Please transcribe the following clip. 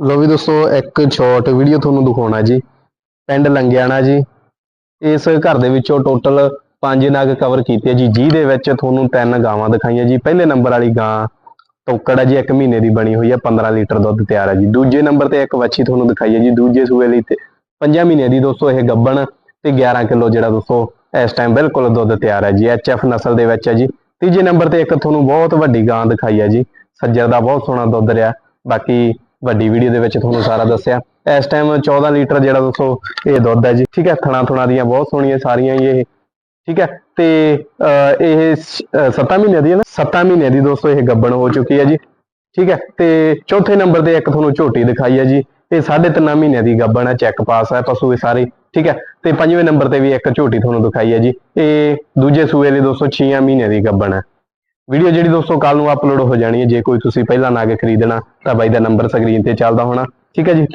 ਲੋ ਵੀ ਦੋਸਤੋ, ਇੱਕ short video ਤੁਹਾਨੂੰ ਦਿਖਾਉਣਾ ਜੀ। ਪਿੰਡ ਲੰਗਿਆਣਾ ਜੀ। ਇਸ ਘਰ ਦੇ ਵਿੱਚੋਂ ਟੋਟਲ ਪੰਜ ਨਗ ਕਵਰ ਕੀਤੇ ਜੀ, ਜਿਹਦੇ ਵਿੱਚ ਤੁਹਾਨੂੰ ਤਿੰਨ ਗਾਵਾਂ ਦਿਖਾਈਆਂ ਜੀ। ਪਹਿਲੇ ਨੰਬਰ ਵਾਲੀ ਗਾਂ ਟੋਕੜ ਹੈ ਜੀ 1 ਮਹੀਨੇ ਦੀ ਬਣੀ ਹੋਈ ਹੈ 15 ਲੀਟਰ ਦੁੱਧ ਤਿਆਰ ਹੈ ਜੀ। ਦੂਜੇ ਨੰਬਰ ਤੇ ਇੱਕ ਵੱਛੀ ਤੁਹਾਨੂੰ ਦਿਖਾਈ ਹੈ ਜੀ, ਦੂਜੇ ਸੂਏ ਲਈ ਤੇ 5 ਮਹੀਨੇ ਦੀ ਦੋਸਤੋ ਇਹ ਗੱਬਣ ਤੇ 11 ਕਿਲੋ ਜਿਹੜਾ ਦੋਸਤੋ ਇਸ ਟਾਈਮ ਬਿਲਕੁਲ ਦੁੱਧ ਤਿਆਰ ਹੈ ਜੀ ਐਚਐਫ ਨਸਲ ਦੇ ਵਿੱਚ ਹੈ ਜੀ। ਤੀਜੇ ਨੰਬਰ ਤੇ ਇੱਕ ਤੁਹਾਨੂੰ ਬਹੁਤ ਵੱਡੀ ਗਾਂ ਦਿਖਾਈ ਹੈ ਜੀ, ਸੱਜਰ ਦਾ ਬਹੁਤ ਸੋਹਣਾ ਦੁੱਧ ਰਿਹਾ। ਬਾਕੀ ਵੱਡੀ ਵੀਡੀਓ ਦੇ ਵਿੱਚ ਤੁਹਾਨੂੰ ਸਾਰਾ ਦੱਸਿਆ। ਇਸ ਟਾਈਮ 14 ਲੀਟਰ ਜਿਹੜਾ ਦੋਸਤੋ ਇਹ ਦੁੱਧ ਹੈ ਜੀ। ਠੀਕ ਹੈ, ਥਣਾ ਥੁਣਾ ਦੀਆਂ ਬਹੁਤ ਸੋਹਣੀਆਂ ਸਾਰੀਆਂ ਇਹ। ਠੀਕ ਹੈ, ਤੇ ਇਹ 7 ਮਹੀਨੇ ਦੀ ਹੈ ਨਾ? 7 ਮਹੀਨੇ ਦੀ ਦੋਸਤੋ ਇਹ ਗੱਬਣ ਹੋ ਚੁੱਕੀ ਹੈ ਜੀ। ਠੀਕ ਹੈ, ਤੇ ਚੌਥੇ ਨੰਬਰ ਤੇ ਇੱਕ ਤੁਹਾਨੂੰ ਝੋਟੀ ਦਿਖਾਈ ਹੈ ਜੀ। ਇਹ 3.5 ਮਹੀਨੇ ਦੀ ਗੱਬਣ ਹੈ ਚੈੱਕ ਪਾਸ ਹੈ ਪਸ਼ੂ ਇਹ ਸਾਰੇ। ਠੀਕ ਹੈ, ਤੇ ਪੰਜਵੇਂ ਨੰਬਰ ਤੇ ਵੀ ਇੱਕ ਝੋਟੀ ਤੁਹਾਨੂੰ ਦਿਖਾਈ ਹੈ ਜੀ। ਇਹ ਦੂਜੇ ਸੂਏ ਲਈ ਦੋਸਤੋ 6 ਮਹੀਨੇ ਦੀ ਗੱਬਣ ਹੈ। ਵੀਡੀਓ ਜਿਹੜੀ ਦੋਸਤੋ ਕੱਲ ਨੂੰ ਅਪਲੋਡ ਹੋ ਜਾਣੀ ਹੈ, ਜੇ ਕੋਈ ਤੁਸੀਂ ਪਹਿਲਾਂ ਨਾ ਕੇ ਖਰੀਦਣਾ, ਤਾਂ ਬਾਈ ਦਾ ਨੰਬਰ ਸਕਰੀਨ ਤੇ ਚੱਲਦਾ ਹੋਣਾ। ਠੀਕ ਹੈ ਜੀ